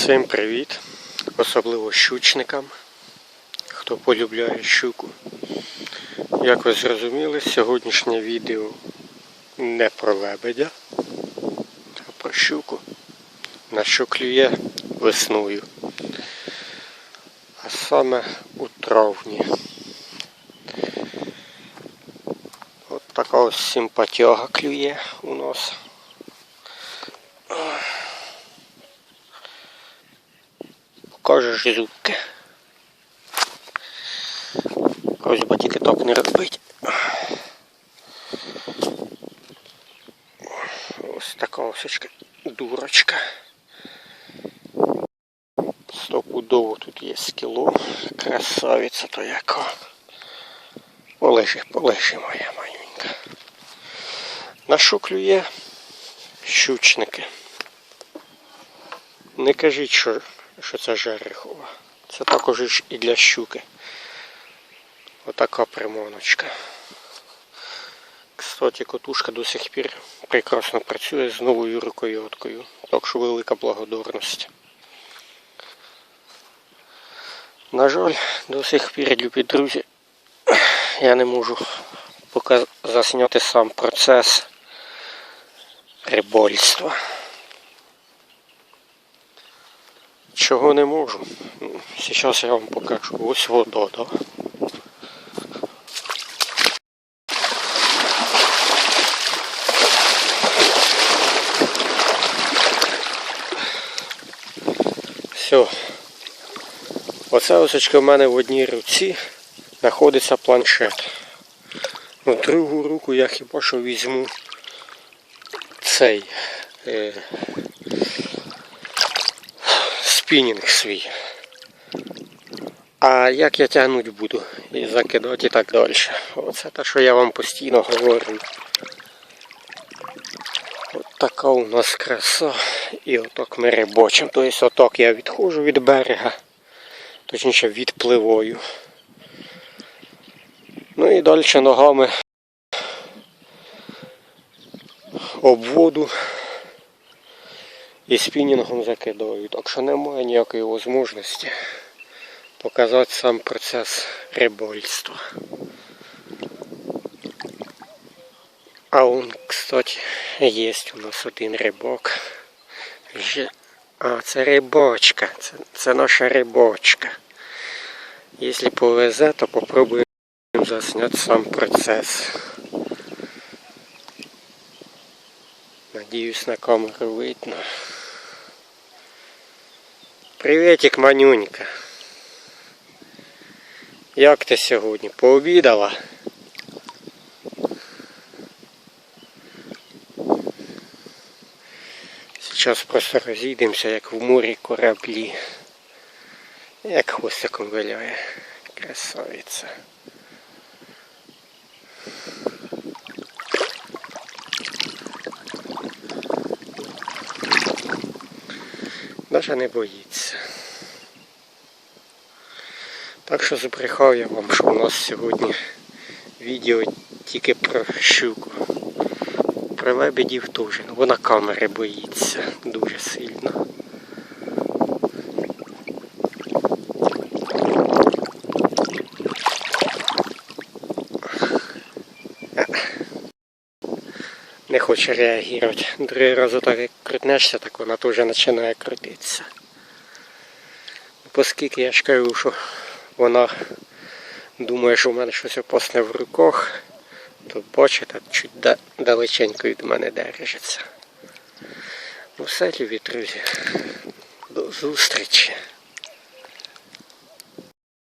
Всім привіт, особливо щучникам, хто полюбляє щуку. Як ви зрозуміли, сьогоднішнє відео не про лебедя, а про щуку. На що клює весною. А саме у травні. От така ось симпатяга клює у нас. Покажеш зубки. Ось би тільки так не робить. Ось така осечка дурочка. Стопудово тут є скіло. Красавиця то яка. Полежи, полежи моя манюнька. На що клює щучники. Не кажіть, що, що це жерехова. Це також і для щуки. Отака примоночка. Кстати, котушка до сих пір прекрасно працює з новою рукояткою. Так що велика благодарність. На жаль, до сих пір, любі друзі, я не можу поки засняти сам процес рибольства. Чого не можу? Ну, Зараз я вам покажу. Ось вода, да? Все. Оце осочка в мене в одній руці знаходиться планшет. Ну, другу руку я хіба що візьму цей е, спінінг свій. А як я тягнуть буду і закидати і так далі. Оце те, що я вам постійно говорю. От така у нас краса. І отак ми рибочимо. Тобто отак я відходжу від берега, точніше відпливаю. Ну і далі ногами об воду і спінінгом закидаю. Так що немає ніякої можливості показати сам процес рибольства. А он, кстати, є у нас один рибок. А, це рибочка. Це, наша рибочка. Якщо повезе, то попробуємо засняти сам процес. Надіюсь на камеру видно. Приветик, манюнька. Як ти сьогодні? Пообідала? Зараз просто розійдемося, як в морі кораблі. Як хвостиком виляє. Красавиця. Даже не боїться. Так що збрехав я вам, що у нас сьогодні відео тільки про щуку. Про лебедів теж. Ну, Вона камери боїться дуже сильно. Не хоче реагувати. Другий раз отак як крутнешся, так вона теж починає крутитися. Оскільки я ж кажу, що вона думає, що в мене щось опасне в руках, то бачите, чуть далеченько від мене держиться. Ну все, любі друзі. До зустрічі.